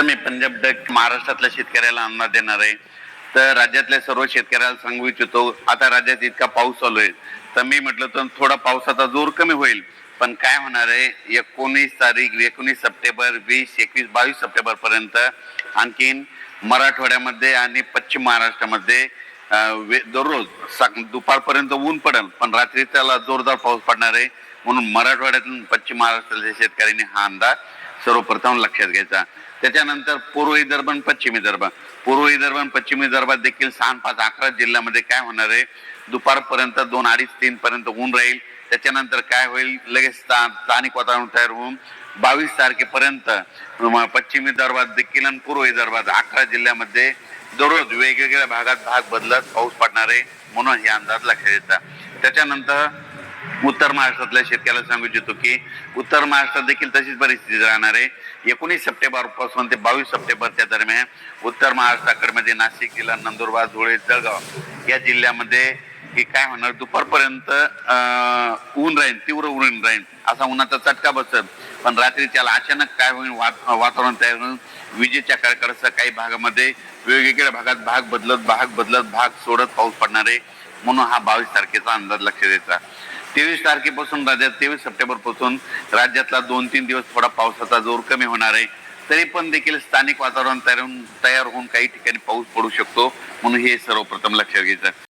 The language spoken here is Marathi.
तर मी पंजाब डक महाराष्ट्रातल्या शेतकऱ्याला अंदाज देणार आहे. तर राज्यातल्या सर्व शेतकऱ्याला सांगू इच्छितो आता राज्यात इतका पाऊस चालू आहे. तर मी म्हटलं तर थोडा पावसाचा जोर कमी होईल. पण काय होणार आहे एकोणीस तारीख एकोणीस सप्टेंबर वीस एकवीस बावीस सप्टेंबर पर्यंत आणखीन मराठवाड्यामध्ये आणि पश्चिम महाराष्ट्रामध्ये दररोज सा- दुपारपर्यंत ऊन पडेल पण रात्री त्याला जोरदार पाऊस पडणार आहे. म्हणून मराठवाड्यातून पश्चिम महाराष्ट्रातल्या शेतकऱ्यांनी हा अंदाज सर्वप्रथम लक्षात घ्यायचा. त्याच्यानंतर पूर्व विदर्भ आणि पश्चिम विदर्भ पूर्व विदर्भ आणि पश्चिम विदर्भात देखील सहा पाच अकरा जिल्ह्यामध्ये काय होणार आहे? दुपारपर्यंत दोन अडीच तीन पर्यंत ऊन राहील. त्याच्यानंतर काय होईल? लगेच स्थानिक वातावरण तयार होऊन बावीस तारखेपर्यंत पश्चिम विदर्भात देखील आणि पूर्व विदर्भात अकरा जिल्ह्यामध्ये दररोज वेगवेगळ्या भागात भाग बदलत पाऊस पडणार आहे म्हणून हे अंदाज लक्षात येतात त्याच्यानंतर उत्तर महाराष्ट्रातल्या शेतकऱ्याला सांगू इच्छितो की उत्तर महाराष्ट्रात देखील तशीच परिस्थिती राहणार आहे. एकोणीस सप्टेंबरपासून ते बावीस सप्टेंबरच्या दरम्यान उत्तर महाराष्ट्राकडे म्हणजे नाशिक जिल्हा नंदुरबार धुळे जळगाव या जिल्ह्यामध्ये की काय होणार? दुपारपर्यंत ऊन राहील तीव्र ऊन राहील असा उन्हाचा चटका बसत पण रात्री त्याला अचानक काय होईल? वातावरण तयार होऊन विजेच्या कडकडासह काही भागामध्ये वेगवेगळ्या भागात भाग बदलत भाग बदलत भाग सोडत पाऊस पडणार आहे. म्हणून हा बावीस तारखेचा अंदाज लक्ष द्यायचा तेवीस तारखेपासून राज्यात तेवीस सप्टेंबरपासून राज्यातला दोन तीन दिवस थोडा पावसाचा जोर कमी होणार आहे. तरी पण देखील स्थानिक वातावरण तयार होऊन तयार होऊन काही ठिकाणी पाऊस पडू शकतो म्हणून हे सर्वप्रथम लक्षात घ्यायचं